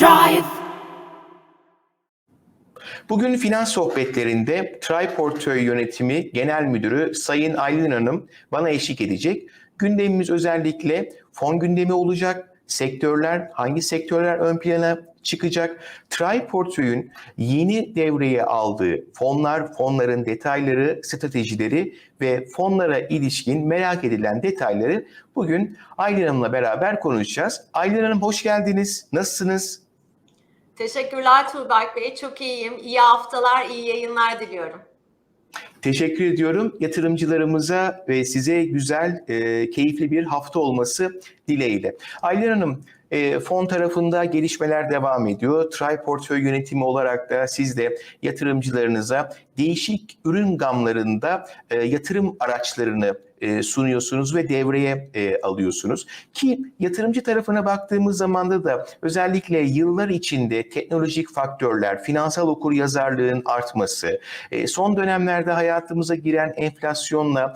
Drive. Bugün finans sohbetlerinde Tray Portföy Yönetimi Genel Müdürü Sayın Aylin Hanım bana eşlik edecek. Gündemimiz özellikle fon gündemi olacak. Sektörler, hangi sektörler ön plana çıkacak? Tray Portföy'ün yeni devreye aldığı fonlar, fonların detayları, stratejileri ve fonlara ilişkin merak edilen detayları bugün Aylin Hanım'la beraber konuşacağız. Aylin Hanım hoş geldiniz. Nasılsınız? Teşekkürler Tuğberk Bey. Çok iyiyim. İyi haftalar, iyi yayınlar diliyorum. Teşekkür ediyorum yatırımcılarımıza ve size güzel, e, keyifli bir hafta olması dileğiyle. Aylin Hanım, e, fon tarafında gelişmeler devam ediyor. Tray Portföy Yönetimi olarak da siz de yatırımcılarınıza değişik ürün gamlarında e, yatırım araçlarını e, sunuyorsunuz ve devreye e, alıyorsunuz. Ki yatırımcı tarafına baktığımız zamanda da özellikle yıllar içinde teknolojik faktörler, finansal okur yazarlığın artması, e, son dönemlerde hayatımıza giren enflasyonla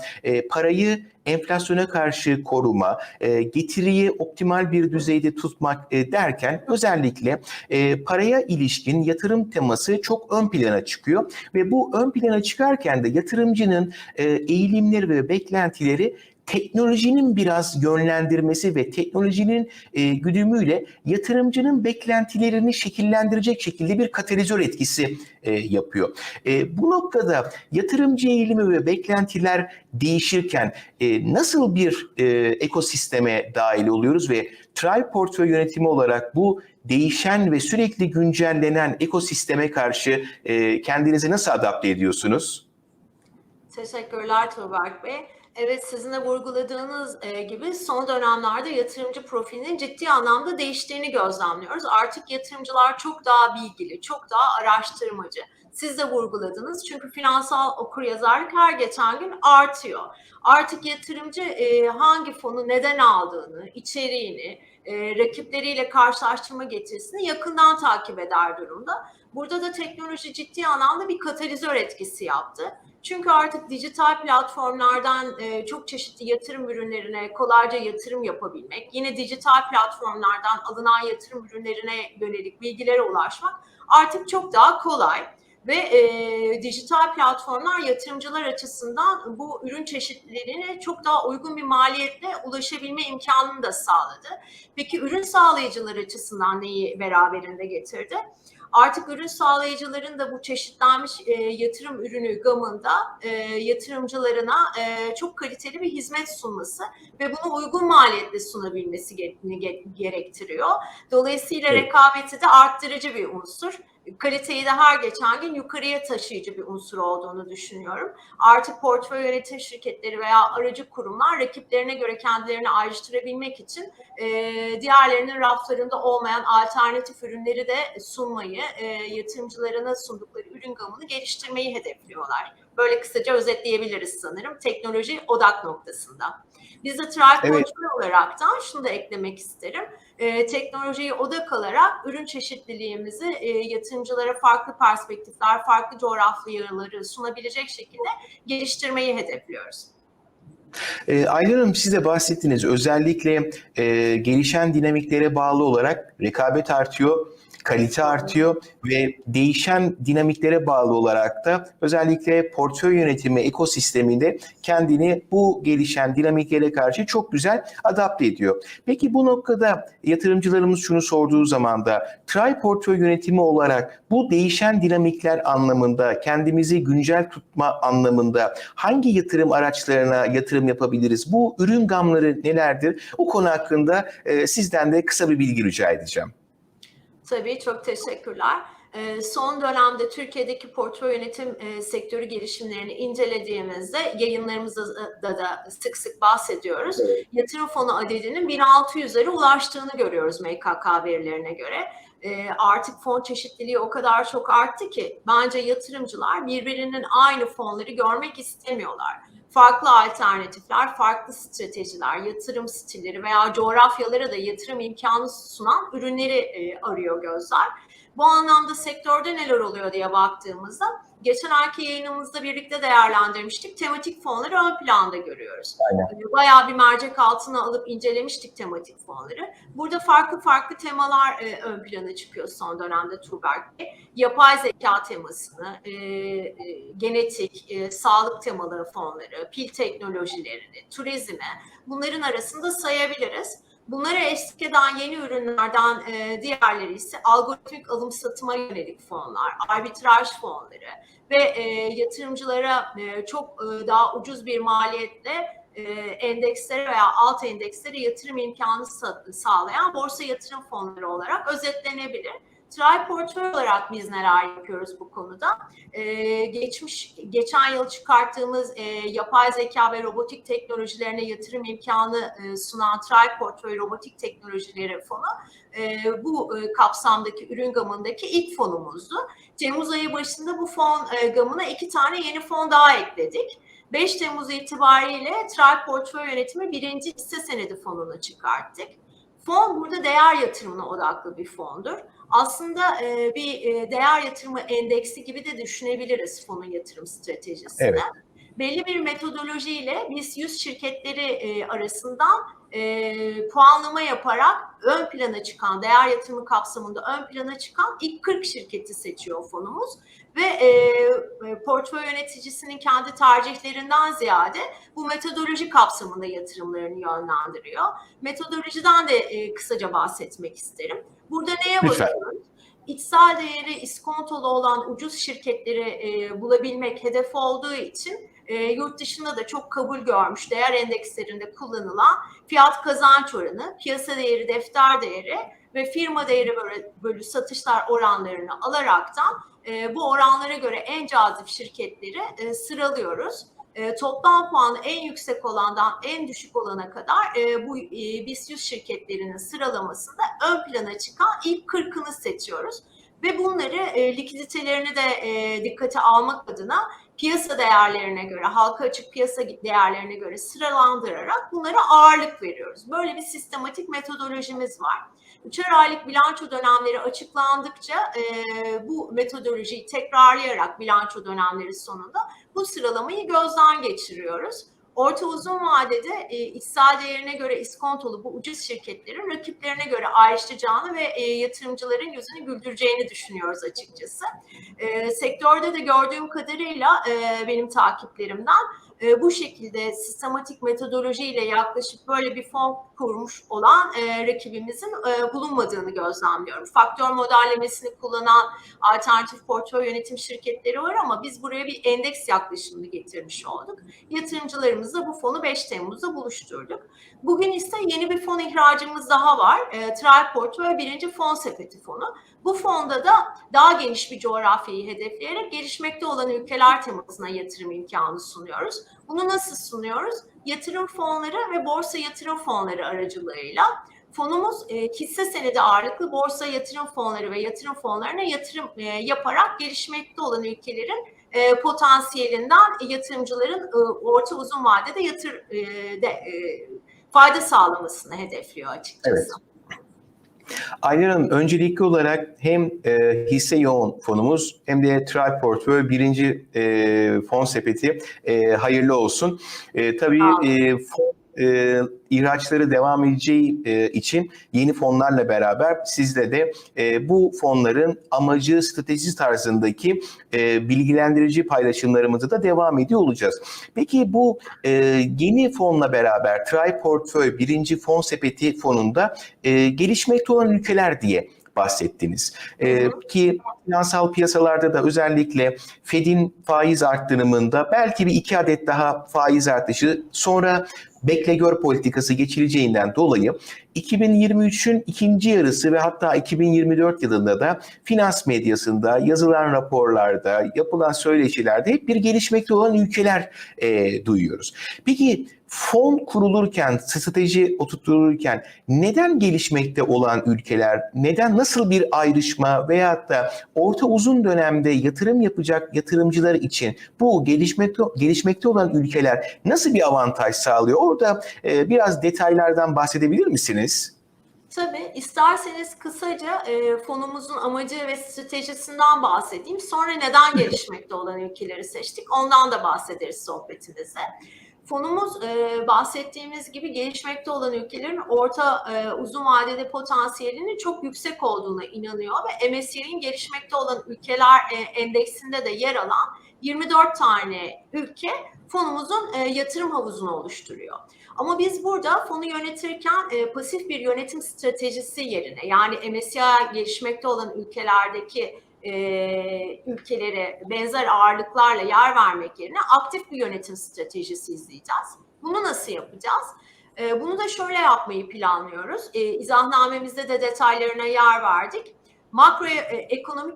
parayı enflasyona karşı koruma, e, getiriyi optimal bir düzeyde tutmak e, derken özellikle e, paraya ilişkin yatırım teması çok ön plana çıkıyor. Ve bu ön plana çıkarken de yatırımcının e, eğilimleri ve beklentileri teknolojinin biraz yönlendirmesi ve teknolojinin e, güdümüyle yatırımcının beklentilerini şekillendirecek şekilde bir katalizör etkisi e, yapıyor. E, bu noktada yatırımcı eğilimi ve beklentiler değişirken e, nasıl bir e, ekosisteme dahil oluyoruz ve Tray portföy yönetimi olarak bu değişen ve sürekli güncellenen ekosisteme karşı e, kendinizi nasıl adapte ediyorsunuz? Teşekkürler Tuğberk Bey. Evet sizin de vurguladığınız e, gibi son dönemlerde yatırımcı profilinin ciddi anlamda değiştiğini gözlemliyoruz. Artık yatırımcılar çok daha bilgili, çok daha araştırmacı. Siz de vurguladınız çünkü finansal okuryazarlık her geçen gün artıyor. Artık yatırımcı e, hangi fonu neden aldığını, içeriğini, e, rakipleriyle karşılaştırma getirisini yakından takip eder durumda. Burada da teknoloji ciddi anlamda bir katalizör etkisi yaptı. Çünkü artık dijital platformlardan e, çok çeşitli yatırım ürünlerine kolayca yatırım yapabilmek, yine dijital platformlardan alınan yatırım ürünlerine yönelik bilgilere ulaşmak artık çok daha kolay. Ve e, dijital platformlar yatırımcılar açısından bu ürün çeşitlerine çok daha uygun bir maliyetle ulaşabilme imkanını da sağladı. Peki ürün sağlayıcılar açısından neyi beraberinde getirdi? Artık ürün sağlayıcıların da bu çeşitlenmiş e, yatırım ürünü gamında e, yatırımcılarına e, çok kaliteli bir hizmet sunması ve bunu uygun maliyetle sunabilmesi ge- gerektiriyor. Dolayısıyla rekabeti de arttırıcı bir unsur kaliteyi de her geçen gün yukarıya taşıyıcı bir unsur olduğunu düşünüyorum. Artık portföy yönetim şirketleri veya aracı kurumlar rakiplerine göre kendilerini ayrıştırabilmek için e, diğerlerinin raflarında olmayan alternatif ürünleri de sunmayı, e, yatırımcılarına sundukları ürün gamını geliştirmeyi hedefliyorlar. Böyle kısaca özetleyebiliriz sanırım teknoloji odak noktasında. Biz de Trial Evet. Olaraktan şunu da eklemek isterim e, teknolojiyi odak alarak ürün çeşitliliğimizi e, yatırımcılara farklı perspektifler, farklı coğrafyaları sunabilecek şekilde geliştirmeyi hedefliyoruz. E, Aylin Hanım siz de bahsettiniz. Özellikle e, gelişen dinamiklere bağlı olarak rekabet artıyor, kalite artıyor ve değişen dinamiklere bağlı olarak da özellikle portföy yönetimi ekosisteminde kendini bu gelişen dinamiklere karşı çok güzel adapte ediyor. Peki bu noktada yatırımcılarımız şunu sorduğu zaman da Tray portföy yönetimi olarak bu değişen dinamikler anlamında kendimizi güncel tutma anlamında hangi yatırım araçlarına yatırım yapabiliriz? Bu ürün gamları nelerdir? O konu hakkında sizden de kısa bir bilgi rica edeceğim. Tabii çok teşekkürler. Ee, son dönemde Türkiye'deki portföy yönetim e, sektörü gelişimlerini incelediğimizde yayınlarımızda da, sık sık bahsediyoruz. Yatırım fonu adedinin 1600'lere ulaştığını görüyoruz MKK verilerine göre. Ee, artık fon çeşitliliği o kadar çok arttı ki bence yatırımcılar birbirinin aynı fonları görmek istemiyorlar. Farklı alternatifler, farklı stratejiler, yatırım stilleri veya coğrafyalara da yatırım imkanı sunan ürünleri e, arıyor gözler. Bu anlamda sektörde neler oluyor diye baktığımızda geçen ayki yayınımızda birlikte değerlendirmiştik. Tematik fonları ön planda görüyoruz. Aynen. Bayağı bir mercek altına alıp incelemiştik tematik fonları. Burada farklı farklı temalar e, ön plana çıkıyor son dönemde Tuğberk Bey. Yapay zeka temasını, e, e, genetik, e, sağlık temaları fonları, pil teknolojilerini, turizmi bunların arasında sayabiliriz. Bunlara eşlik eden yeni ürünlerden e, diğerleri ise algoritmik alım satıma yönelik fonlar, arbitraj fonları ve e, yatırımcılara e, çok e, daha ucuz bir maliyetle e, endekslere veya alt endekslere yatırım imkanı sa- sağlayan borsa yatırım fonları olarak özetlenebilir. Try portföy olarak biz neler yapıyoruz bu konuda? Ee, geçmiş geçen yıl çıkarttığımız e, yapay zeka ve robotik teknolojilerine yatırım imkanı e, sunan Try portföy robotik teknolojileri fonu e, bu e, kapsamdaki ürün gamındaki ilk fonumuzdu. Temmuz ayı başında bu fon e, gamına iki tane yeni fon daha ekledik. 5 Temmuz itibariyle Try Portföy Yönetimi birinci hisse senedi fonunu çıkarttık. Fon burada değer yatırımına odaklı bir fondur. Aslında e, bir e, değer yatırımı endeksi gibi de düşünebiliriz fonun yatırım stratejisini. Evet. Belli bir metodolojiyle biz 100 şirketleri e, arasından e, puanlama yaparak ön plana çıkan, değer yatırımı kapsamında ön plana çıkan ilk 40 şirketi seçiyor fonumuz. Ve e, portföy yöneticisinin kendi tercihlerinden ziyade bu metodoloji kapsamında yatırımlarını yönlendiriyor. Metodolojiden de e, kısaca bahsetmek isterim. Burada neye bakıyoruz? İçsel değeri iskontolu olan ucuz şirketleri e, bulabilmek hedef olduğu için e, yurt dışında da çok kabul görmüş değer endekslerinde kullanılan fiyat kazanç oranı, piyasa değeri, defter değeri ve firma değeri bölü, bölü satışlar oranlarını alaraktan e, bu oranlara göre en cazip şirketleri e, sıralıyoruz. E, toplam puanı en yüksek olandan en düşük olana kadar e, bu e, BIST 100 şirketlerinin sıralamasında ön plana çıkan ilk 40'ını seçiyoruz. Ve bunları e, likiditelerini de e, dikkate almak adına piyasa değerlerine göre, halka açık piyasa değerlerine göre sıralandırarak bunlara ağırlık veriyoruz. Böyle bir sistematik metodolojimiz var. Üçer aylık bilanço dönemleri açıklandıkça e, bu metodolojiyi tekrarlayarak bilanço dönemleri sonunda bu sıralamayı gözden geçiriyoruz. Orta uzun vadede e, içsel değerine göre iskontolu bu ucuz şirketlerin rakiplerine göre ayrışacağını ve e, yatırımcıların yüzünü güldüreceğini düşünüyoruz açıkçası. E, sektörde de gördüğüm kadarıyla e, benim takiplerimden e, bu şekilde sistematik metodolojiyle yaklaşıp böyle bir fon kurmuş olan e, rakibimizin e, bulunmadığını gözlemliyorum. Faktör modellemesini kullanan alternatif portföy yönetim şirketleri var ama biz buraya bir endeks yaklaşımını getirmiş olduk. Yatırımcılarımızla bu fonu 5 Temmuz'da buluşturduk. Bugün ise yeni bir fon ihracımız daha var. E, Try Portföy birinci fon sepeti fonu. Bu fonda da daha geniş bir coğrafyayı hedefleyerek gelişmekte olan ülkeler temasına yatırım imkanı sunuyoruz. Bunu nasıl sunuyoruz? Yatırım fonları ve borsa yatırım fonları aracılığıyla fonumuz e, hisse senedi ağırlıklı borsa yatırım fonları ve yatırım fonlarına yatırım e, yaparak gelişmekte olan ülkelerin e, potansiyelinden yatırımcıların e, orta uzun vadede yatır e, de, e, fayda sağlamasını hedefliyor açıkçası. Evet. Aynen Hanım, öncelikli olarak hem e, hisse yoğun fonumuz hem de Tri Portföy birinci e, fon sepeti e, hayırlı olsun. E, tabii e, fon e, ihraçları devam edeceği e, için yeni fonlarla beraber sizle de e, bu fonların amacı, stratejisi tarzındaki e, bilgilendirici paylaşımlarımızı da devam ediyor olacağız. Peki bu e, yeni fonla beraber Tri Portföy birinci fon sepeti fonunda e, gelişmekte olan ülkeler diye bahsettiniz. E, ki finansal piyasalarda da özellikle Fed'in faiz arttırımında belki bir iki adet daha faiz artışı sonra bekle gör politikası geçileceğinden dolayı 2023'ün ikinci yarısı ve hatta 2024 yılında da finans medyasında, yazılan raporlarda, yapılan söyleşilerde hep bir gelişmekte olan ülkeler e, duyuyoruz. Peki fon kurulurken, strateji oturtulurken neden gelişmekte olan ülkeler, neden nasıl bir ayrışma veyahut da orta uzun dönemde yatırım yapacak yatırımcılar için bu gelişmekte, gelişmekte olan ülkeler nasıl bir avantaj sağlıyor? Orada e, biraz detaylardan bahsedebilir misiniz? Tabii. İsterseniz kısaca e, fonumuzun amacı ve stratejisinden bahsedeyim. Sonra neden gelişmekte olan ülkeleri seçtik ondan da bahsederiz sohbetimizde. Fonumuz e, bahsettiğimiz gibi gelişmekte olan ülkelerin orta e, uzun vadede potansiyelinin çok yüksek olduğuna inanıyor ve MSCI'nin gelişmekte olan ülkeler e, endeksinde de yer alan 24 tane ülke fonumuzun e, yatırım havuzunu oluşturuyor. Ama biz burada fonu yönetirken e, pasif bir yönetim stratejisi yerine yani MSCI gelişmekte olan ülkelerdeki e, ülkelere benzer ağırlıklarla yer vermek yerine aktif bir yönetim stratejisi izleyeceğiz. Bunu nasıl yapacağız? E, bunu da şöyle yapmayı planlıyoruz. E, izahnamemizde de detaylarına yer verdik. Makro e,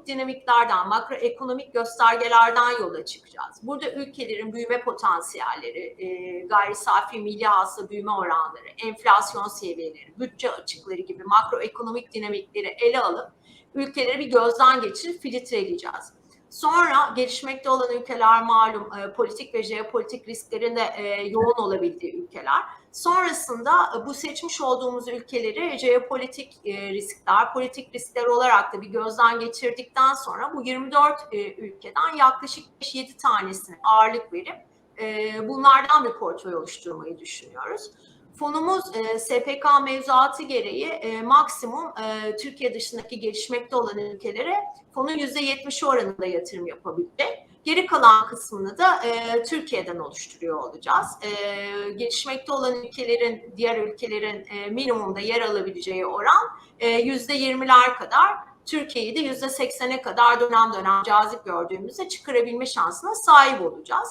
dinamiklerden, makro ekonomik göstergelerden yola çıkacağız. Burada ülkelerin büyüme potansiyelleri, e, gayri safi milli hasıla büyüme oranları, enflasyon seviyeleri, bütçe açıkları gibi makro ekonomik dinamikleri ele alıp ülkeleri bir gözden geçirip filtreleyeceğiz. Sonra gelişmekte olan ülkeler malum e, politik ve jeopolitik risklerin de e, yoğun olabildiği ülkeler. Sonrasında e, bu seçmiş olduğumuz ülkeleri jeopolitik e, riskler, politik riskler olarak da bir gözden geçirdikten sonra bu 24 e, ülkeden yaklaşık 7 tanesine ağırlık verip e, bunlardan bir portföy oluşturmayı düşünüyoruz. Fonumuz e, SPK mevzuatı gereği e, maksimum e, Türkiye dışındaki gelişmekte olan ülkelere fonun %70'i oranında yatırım yapabilecek. Geri kalan kısmını da e, Türkiye'den oluşturuyor olacağız. E, gelişmekte olan ülkelerin, diğer ülkelerin e, minimumda yer alabileceği oran e, %20'ler kadar, Türkiye'yi de %80'e kadar dönem dönem cazip gördüğümüzde çıkarabilme şansına sahip olacağız.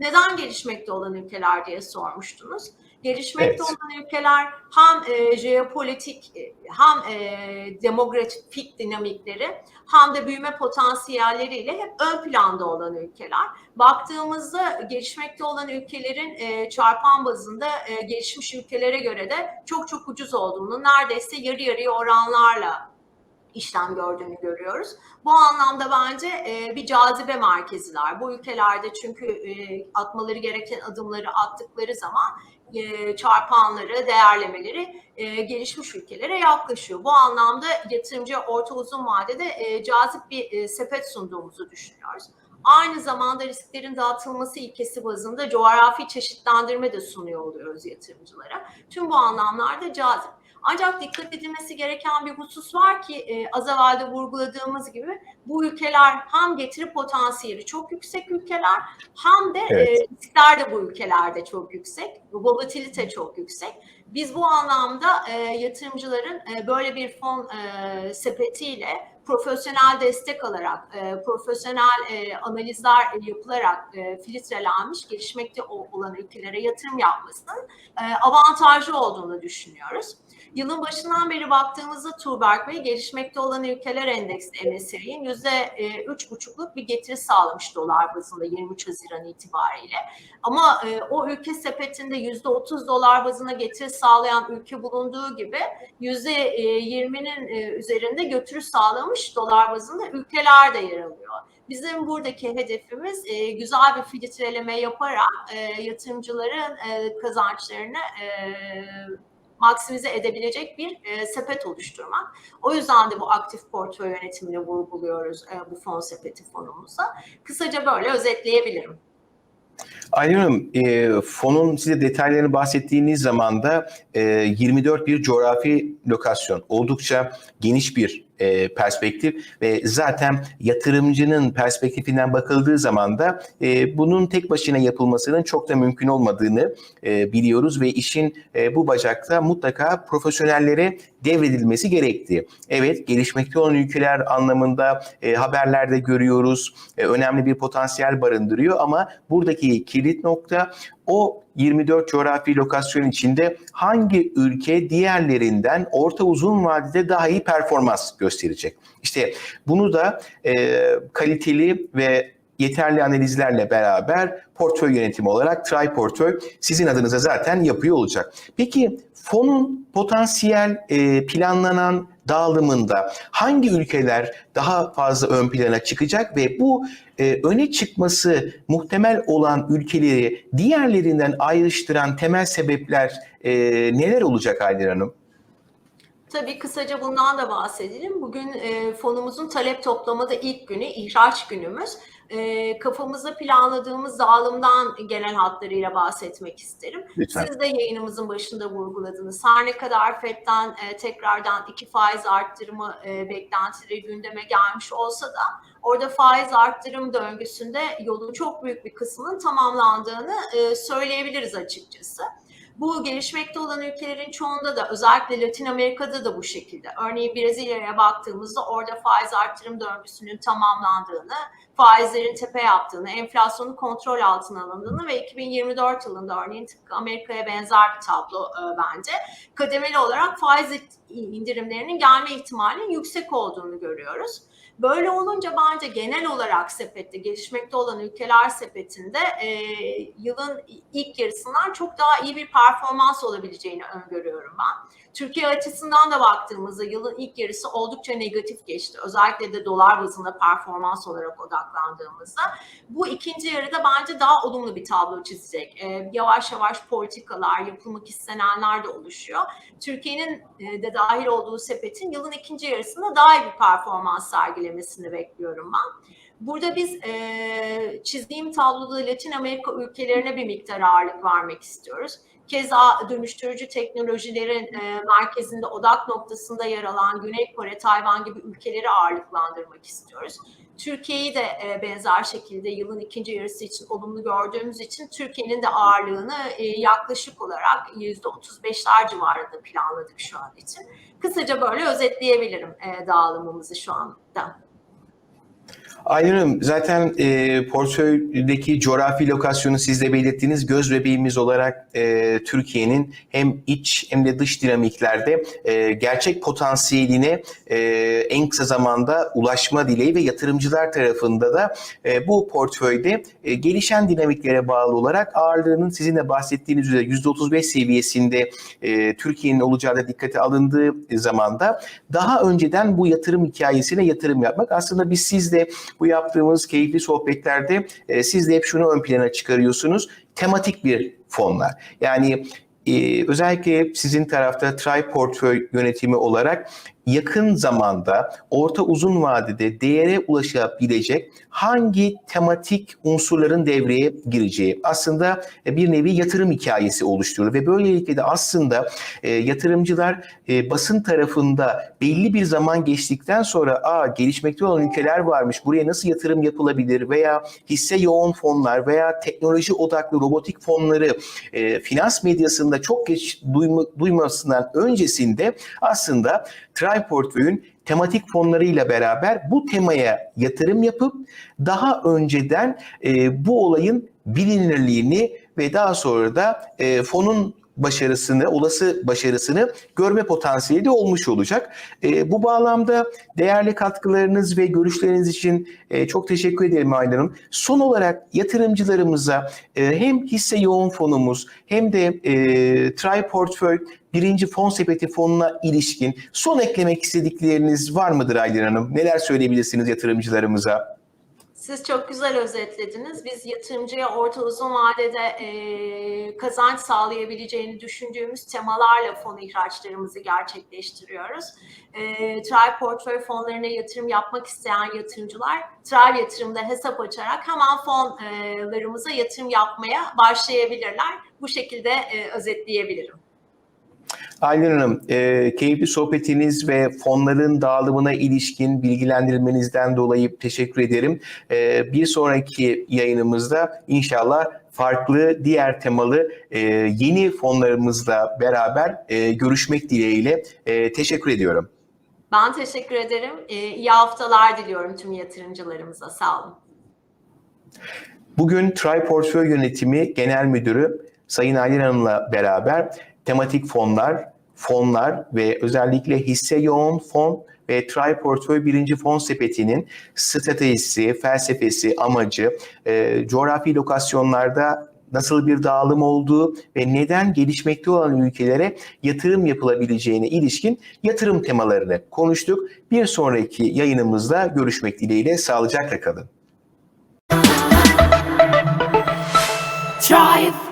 Neden gelişmekte olan ülkeler diye sormuştunuz. Gelişmekte Evet. olan ülkeler hem e, jeopolitik e, hem e, demografik dinamikleri hem de büyüme potansiyelleriyle hep ön planda olan ülkeler. Baktığımızda gelişmekte olan ülkelerin e, çarpan bazında e, gelişmiş ülkelere göre de çok çok ucuz olduğunu, neredeyse yarı yarıya oranlarla işlem gördüğünü görüyoruz. Bu anlamda bence e, bir cazibe merkeziler. Bu ülkelerde çünkü e, atmaları gereken adımları attıkları zaman e, çarpanları, değerlemeleri e, gelişmiş ülkelere yaklaşıyor. Bu anlamda yatırımcı orta uzun vadede e, cazip bir e, sepet sunduğumuzu düşünüyoruz. Aynı zamanda risklerin dağıtılması ilkesi bazında coğrafi çeşitlendirme de sunuyor oluyoruz yatırımcılara. Tüm bu anlamlarda cazip. Ancak dikkat edilmesi gereken bir husus var ki e, az evvel de vurguladığımız gibi bu ülkeler hem getiri potansiyeli çok yüksek ülkeler hem de Evet. e, riskler de bu ülkelerde çok yüksek, volatilite çok yüksek. Biz bu anlamda e, yatırımcıların e, böyle bir fon e, sepetiyle profesyonel destek alarak, e, profesyonel e, analizler yapılarak e, filtrelenmiş, gelişmekte olan ülkelere yatırım yapmasının e, avantajlı olduğunu düşünüyoruz. Yılın başından beri baktığımızda Tuğberk Bey gelişmekte olan ülkeler endeksi MSCI'nin yüzde e, üç buçukluk bir getiri sağlamış dolar bazında 23 Haziran itibariyle. Ama e, o ülke sepetinde yüzde 30 dolar bazına getiri sağlayan ülke bulunduğu gibi yüzde e, 20'nin e, üzerinde götürü sağlamış dolar bazında ülkeler de yer alıyor. Bizim buradaki hedefimiz e, güzel bir filtreleme yaparak e, yatırımcıların e, kazançlarını e, maksimize edebilecek bir e, sepet oluşturmak. O yüzden de bu aktif portföy yönetimini vurguluyoruz e, bu fon sepeti fonumuzda. Kısaca böyle özetleyebilirim. Aylin Hanım, e, fonun size detaylarını bahsettiğiniz zaman da e, 24 bir coğrafi lokasyon, oldukça geniş bir e, perspektif ve zaten yatırımcının perspektifinden bakıldığı zaman da e, bunun tek başına yapılmasının çok da mümkün olmadığını e, biliyoruz ve işin e, bu bacakta mutlaka profesyonellere devredilmesi gerektiği. Evet, gelişmekte olan ülkeler anlamında e, haberlerde görüyoruz, e, önemli bir potansiyel barındırıyor ama buradaki kilit nokta o 24 coğrafi lokasyon içinde hangi ülke diğerlerinden orta uzun vadede daha iyi performans gösterecek? İşte bunu da e, kaliteli ve yeterli analizlerle beraber portföy yönetimi olarak Try Portföy sizin adınıza zaten yapıyor olacak. Peki fonun potansiyel e, planlanan dağılımında hangi ülkeler daha fazla ön plana çıkacak ve bu e, öne çıkması muhtemel olan ülkeleri diğerlerinden ayrıştıran temel sebepler e, neler olacak Aydın Hanım? Tabii kısaca bundan da bahsedelim. Bugün e, fonumuzun talep toplamada ilk günü, ihraç günümüz. E, kafamızda planladığımız dağılımdan genel hatlarıyla bahsetmek isterim. Lütfen. Siz de yayınımızın başında vurguladınız. Her ne kadar FED'den e, tekrardan iki faiz arttırımı e, beklentileri gündeme gelmiş olsa da orada faiz arttırım döngüsünde yolun çok büyük bir kısmının tamamlandığını e, söyleyebiliriz açıkçası. Bu gelişmekte olan ülkelerin çoğunda da özellikle Latin Amerika'da da bu şekilde. Örneğin Brezilya'ya baktığımızda orada faiz arttırım döngüsünün tamamlandığını, faizlerin tepe yaptığını, enflasyonun kontrol altına alındığını ve 2024 yılında örneğin tıpkı Amerika'ya benzer bir tablo e, bence. Kademeli olarak faiz indirimlerinin gelme ihtimalinin yüksek olduğunu görüyoruz. Böyle olunca bence genel olarak sepette, gelişmekte olan ülkeler sepetinde e, yılın ilk yarısından çok daha iyi bir performans olabileceğini öngörüyorum ben. Türkiye açısından da baktığımızda yılın ilk yarısı oldukça negatif geçti. Özellikle de dolar bazında performans olarak odaklandığımızda. Bu ikinci yarıda bence daha olumlu bir tablo çizecek. E, yavaş yavaş politikalar, yapılmak istenenler de oluşuyor. Türkiye'nin e, de dahil olduğu sepetin yılın ikinci yarısında daha iyi bir performans sergilemesini bekliyorum ben. Burada biz e, çizdiğim tabloda Latin Amerika ülkelerine bir miktar ağırlık vermek istiyoruz. Keza dönüştürücü teknolojilerin e, merkezinde, odak noktasında yer alan Güney Kore, Tayvan gibi ülkeleri ağırlıklandırmak istiyoruz. Türkiye'yi de e, benzer şekilde yılın ikinci yarısı için olumlu gördüğümüz için Türkiye'nin de ağırlığını e, yaklaşık olarak %35'ler civarında planladık şu an için. Kısaca böyle özetleyebilirim e, dağılımımızı şu anda. Aylin Hanım zaten e, portföydeki coğrafi lokasyonu siz de belirttiğiniz göz bebeğimiz olarak e, Türkiye'nin hem iç hem de dış dinamiklerde e, gerçek potansiyeline e, en kısa zamanda ulaşma dileği ve yatırımcılar tarafında da e, bu portföyde e, gelişen dinamiklere bağlı olarak ağırlığının sizin de bahsettiğiniz üzere %35 seviyesinde e, Türkiye'nin olacağı da dikkate alındığı zamanda daha önceden bu yatırım hikayesine yatırım yapmak. Aslında biz sizle bu yaptığımız keyifli sohbetlerde e, siz de hep şunu ön plana çıkarıyorsunuz. Tematik bir fonlar. Yani e, özellikle sizin tarafta Tri Portföy yönetimi olarak yakın zamanda orta uzun vadede değere ulaşabilecek hangi tematik unsurların devreye gireceği. Aslında bir nevi yatırım hikayesi oluşturur ve böylelikle de aslında e, yatırımcılar e, basın tarafında belli bir zaman geçtikten sonra aa gelişmekte olan ülkeler varmış buraya nasıl yatırım yapılabilir? veya hisse yoğun fonlar veya teknoloji odaklı robotik fonları e, finans medyasında çok geç duyma, duymasından öncesinde aslında Tri Portföy'ün tematik fonlarıyla beraber bu temaya yatırım yapıp daha önceden e, bu olayın bilinirliğini ve daha sonra da e, fonun başarısını, olası başarısını görme potansiyeli olmuş olacak. E, bu bağlamda değerli katkılarınız ve görüşleriniz için e, çok teşekkür ederim Aylin Hanım. Son olarak yatırımcılarımıza e, hem hisse yoğun fonumuz hem de e, Tri Portföy birinci fon sepeti fonuna ilişkin son eklemek istedikleriniz var mıdır Aylin Hanım? Neler söyleyebilirsiniz yatırımcılarımıza? Siz çok güzel özetlediniz. Biz yatırımcıya orta uzun vadede e, kazanç sağlayabileceğini düşündüğümüz temalarla fon ihraçlarımızı gerçekleştiriyoruz. E, Tribe portföy fonlarına yatırım yapmak isteyen yatırımcılar Tribe yatırımda hesap açarak hemen fonlarımıza yatırım yapmaya başlayabilirler. Bu şekilde e, özetleyebilirim. Aylin Hanım, e, keyifli sohbetiniz ve fonların dağılımına ilişkin bilgilendirmenizden dolayı teşekkür ederim. E, bir sonraki yayınımızda inşallah farklı diğer temalı e, yeni fonlarımızla beraber e, görüşmek dileğiyle e, teşekkür ediyorum. Ben teşekkür ederim. E, iyi haftalar diliyorum tüm yatırımcılarımıza. Sağ olun. Bugün Tri Portföy Yönetimi Genel Müdürü Sayın Aylin Hanım'la beraber tematik fonlar, fonlar ve özellikle hisse yoğun fon ve Tri Portföy birinci fon sepetinin stratejisi, felsefesi, amacı, e, coğrafi lokasyonlarda nasıl bir dağılım olduğu ve neden gelişmekte olan ülkelere yatırım yapılabileceğine ilişkin yatırım temalarını konuştuk. Bir sonraki yayınımızda görüşmek dileğiyle sağlıcakla kalın. Drive.